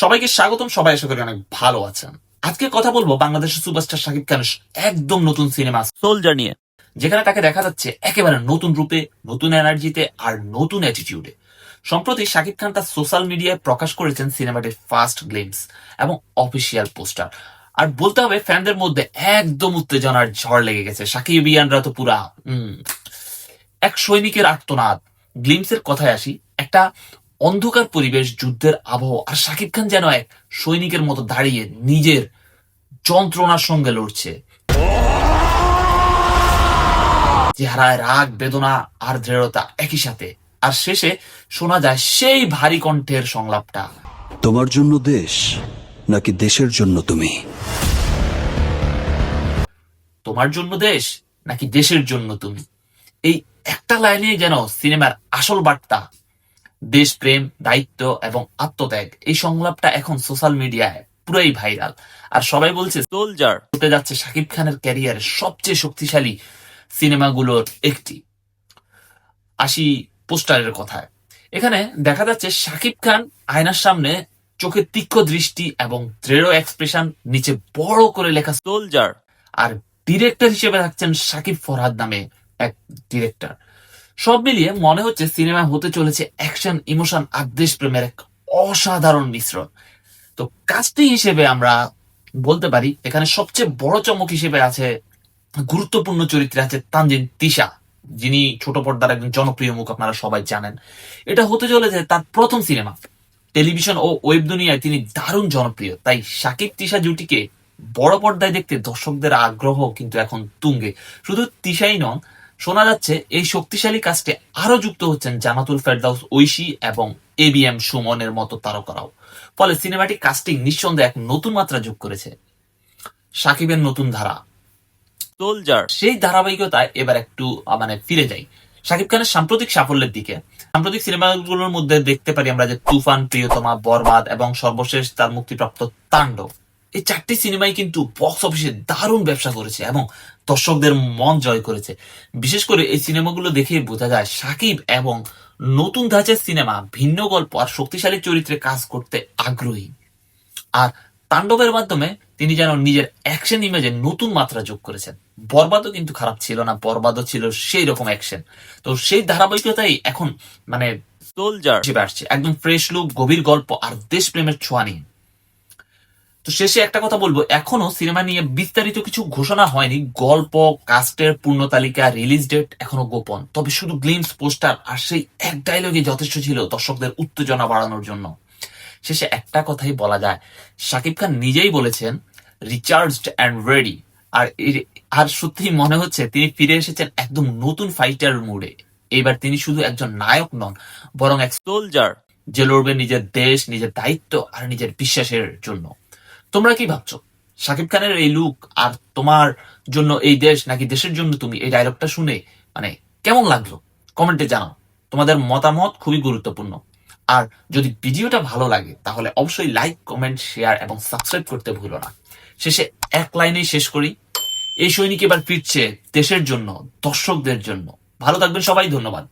সবাইকে স্বাগতম, সবাই আশা করি অনেক ভালো আছেন। আজকে কথা বলব বাংলাদেশের সুপারস্টার শাকিব খানের একদম নতুন সিনেমা সোলজার নিয়ে, যেখানে তাকে দেখা যাচ্ছে একেবারে নতুন রূপে, নতুন এনার্জিতে আর নতুন অ্যাটিটিউডে সম্প্রতি শাকিব খান তার সোশ্যাল মিডিয়ায় প্রকাশ করেছেন সিনেমাটির ফার্স্ট গ্লিমস এবং অফিসিয়াল পোস্টার। আর বলতে হবে, ফ্যানদের মধ্যে একদম উত্তেজনার ঝড় লেগে গেছে। শাকিব ইয়ানরা তো পুরা এক সৈনিকের আর্তনাদ। গ্লিমসের কথায় আসি, একটা অন্ধকার পরিবেশ যুদ্ধের আবহাওয়া আর শাকিব খান যেন এক সৈনিকের মতো দাঁড়িয়ে নিজের যন্ত্রণার সঙ্গে লড়ছে। চেহারায় রাগ বেদনা আর দৃঢ়তা একই সাথে। আর শেষে শোনা যায় সেই ভারী কণ্ঠের সংলাপটা। তোমার জন্য দেশ নাকি দেশের জন্য তুমি? তোমার জন্য দেশ নাকি দেশের জন্য তুমি? এই একটা লাইনে যেন সিনেমার আসল বার্তা দেশপ্রেম দায়িত্ব এবং আত্মত্যাগ এই সংলাপটা এখন সোশ্যাল মিডিয়ায় পুরাই ভাইরাল। আর সবাই বলছে সোলজার হতে যাচ্ছে শাকিব খানের ক্যারিয়ারের সবচেয়ে শক্তিশালী সিনেমাগুলোর একটি। আসি পোস্টারের কথায়। এখানে দেখা যাচ্ছে শাকিব খান আয়নার সামনে চোখের তীক্ষ্ণ দৃষ্টি এবং দৃঢ় এক্সপ্রেশন নিচে বড় করে লেখা সোলজার আর ডিরেক্টর হিসেবে থাকছেন শাকিব ফরহাদ নামে এক ডিরেক্টর সব মিলিয়ে মনে হচ্ছে সিনেমা হতে চলেছে অ্যাকশন ইমোশন আর দেশপ্রেমের এক অসাধারণ মিশ্রণ। তো কাস্টিং হিসেবে আমরা বলতে পারি, এখানে সবচেয়ে বড় চমক হিসেবে আছে গুরুত্বপূর্ণ চরিত্রে আছে তানজিন তিশা, যিনি ছোট পর্দার একজন জনপ্রিয় মুখ আপনারা সবাই জানেন। এটা হতে চলেছে তার প্রথম সিনেমা। টেলিভিশন ও ওয়েব দুনিয়ায় তিনি দারুণ জনপ্রিয়, তাই শাকিব তিশা জুটিকে বড় পর্দায় দেখতে দর্শকদের আগ্রহ কিন্তু এখন তুঙ্গে। শুধু তিশাই নন শোনা যাচ্ছে এই শক্তিশালী কাস্টে আরও যুক্ত হচ্ছেন জানাতুল ফেরদাউস ঐশী এবং এ বি এম সুমনের মতো তারকারাও। ফলে সিনেমাটি কাস্টিং নিঃসন্দেহে এক নতুন মাত্রা যোগ করেছে। সাকিবের নতুন ধারা। সোলজার সেই ধারাবাহিকতায় এবার একটু মানে ফিরে যাই। শাকিব খানের সাম্প্রতিক সাফল্যের দিকে। সাম্প্রতিক সিনেমাগুলোর মধ্যে দেখতে পারি আমরা যে তুফান প্রিয়তমা বরবাদ এবং সর্বশেষ তার মুক্তিপ্রাপ্ত তাণ্ডব। এই চারটি সিনেমাই কিন্তু বক্স অফিসে দারুণ ব্যবসা করেছে এবং দর্শকদের মন জয় করেছে। বিশেষ করে এই সিনেমাগুলো দেখে বোঝা যায় সাকিব এবং নতুন ধাঁচের সিনেমা ভিন্ন গল্প আর শক্তিশালী চরিত্রে কাজ করতে আগ্রহী। আর তাণ্ডবের মাধ্যমে তিনি যেন নিজের অ্যাকশন ইমেজে নতুন মাত্রা যোগ করেছেন। বরবাদও কিন্তু খারাপ ছিল না বরবাদও ছিল সেই রকম অ্যাকশন তো সেই ধারাবাহিকতাই এখন মানে সোলজার আসছে। একদম ফ্রেশ লুক গভীর গল্প আর দেশপ্রেমের ছোঁয়া নিয়ে। তো শেষে একটা কথা বলব। এখনও সিনেমা নিয়ে বিস্তারিত কিছু ঘোষণা হয়নি। গল্প, কাস্টের পূর্ণ তালিকা রিলিজ ডেট এখনও গোপন। তবে শুধু গ্লিমস পোস্টার আর সেই এক ডায়লগে যথেষ্ট ছিল দর্শকদের উত্তেজনা বাড়ানোর জন্য। শেষে একটা কথাই বলা যায়। শাকিব খান নিজেই বলেছেন রিচার্জড অ্যান্ড রেডি আর আর সত্যি মনে হচ্ছে তিনি ফিরে এসেছেন একদম নতুন ফাইটার মুডে এবার তিনি শুধু একজন নায়ক নন, বরং এক সোলজার যে লড়বে নিজের দেশ, নিজের দায়িত্ব আর নিজের বিশ্বাসের জন্য। তোমরা কি ভাবছ? শাকিব খানের এই লুক আর তোমার জন্য এই দেশ নাকি দেশের জন্য তুমি এই ডায়লগটা শুনে মানে কেমন লাগল? কমেন্টে জানাও। তোমাদের মতামত খুবই গুরুত্বপূর্ণ। আর যদি ভিডিওটা ভালো লাগে, তাহলে অবশ্যই লাইক কমেন্ট শেয়ার এবং সাবস্ক্রাইব করতে ভুলো না। শেষে এক লাইনেই শেষ করি। এই সৈনিক এবার ফিরছে দেশের জন্য, দর্শকদের জন্য। ভালো থাকবেন সবাই, ধন্যবাদ।